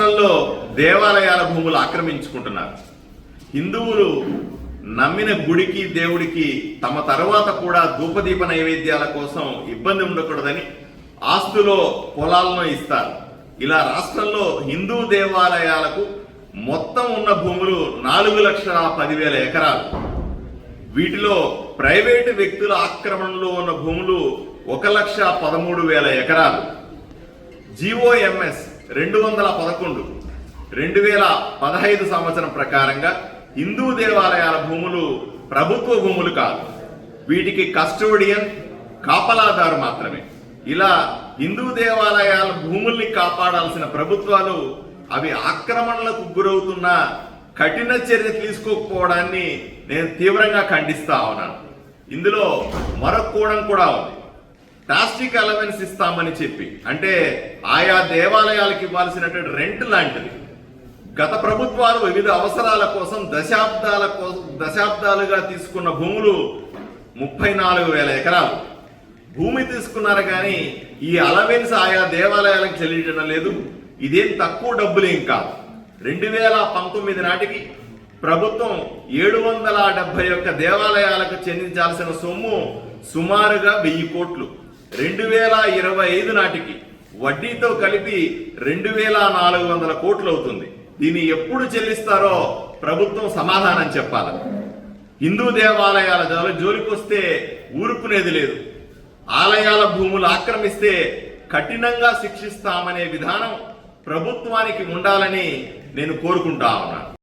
రాష్ట్రంలో దేవాలయాల భూములు ఆక్రమించుకుంటున్నారు. హిందువులు నమ్మిన గుడికి దేవుడికి తమ తర్వాత కూడా ధూపదీప నైవేద్యాల కోసం ఇబ్బంది ఉండకూడదని ఆస్తులో పొలాలను ఇస్తారు. ఇలా రాష్ట్రంలో హిందూ దేవాలయాలకు మొత్తం ఉన్న భూములు నాలుగు లక్షల పదివేల ఎకరాలు. వీటిలో ప్రైవేటు వ్యక్తుల ఆక్రమణలో ఉన్న భూములు ఒక లక్ష పదమూడు వేల ఎకరాలు. జిఓఎంఎస్ రెండు వందల పదకొండు రెండు వేల పదహైదు సంవత్సరం ప్రకారంగా హిందూ దేవాలయాల భూములు ప్రభుత్వ భూములు కాదు. వీటికి కస్టోడియన్ కాపలాదారు మాత్రమే. ఇలా హిందూ దేవాలయాల భూముల్ని కాపాడాల్సిన ప్రభుత్వాలు అవి ఆక్రమణలకు గురవుతున్న కఠిన చర్య తీసుకోకపోవడాన్ని నేను తీవ్రంగా ఖండిస్తా ఉన్నాను. ఇందులో మరొక కోణం కూడా ఉంది. ప్లాస్టిక్ అలవెన్స్ ఇస్తామని చెప్పి. అంటే ఆయా దేవాలయాలకు ఇవ్వాల్సినటువంటి రెంట్ లాంటిది. గత ప్రభుత్వాలు వివిధ అవసరాల కోసం దశాబ్దాల కోసం దశాబ్దాలుగా తీసుకున్న భూములు ముప్పై నాలుగు వేల ఎకరాలు. భూమి తీసుకున్నారు కానీ ఈ అలవెన్స్ ఆయా దేవాలయాలకు చెల్లించడం లేదు. ఇదేం తక్కువ డబ్బులేం కాదు. రెండు వేల పంతొమ్మిది నాటికి ప్రభుత్వం ఏడు వందల డెబ్బై ఒక్క దేవాలయాలకు చెందించాల్సిన సొమ్ము సుమారుగా వెయ్యి కోట్లు. రెండు వేల ఇరవై ఐదు నాటికి వడ్డీతో కలిపి రెండు వేల నాలుగు వందల కోట్లు అవుతుంది దీన్ని ఎప్పుడు చెల్లిస్తారో ప్రభుత్వం సమాధానం చెప్పాలి. హిందూ దేవాలయాల జోలి జోలికొస్తే ఊరుకునేది లేదు. ఆలయాల భూములు ఆక్రమిస్తే కఠినంగా శిక్షిస్తామనే విధానం ప్రభుత్వానికి ఉండాలని నేను కోరుకుంటా ఉన్నాను.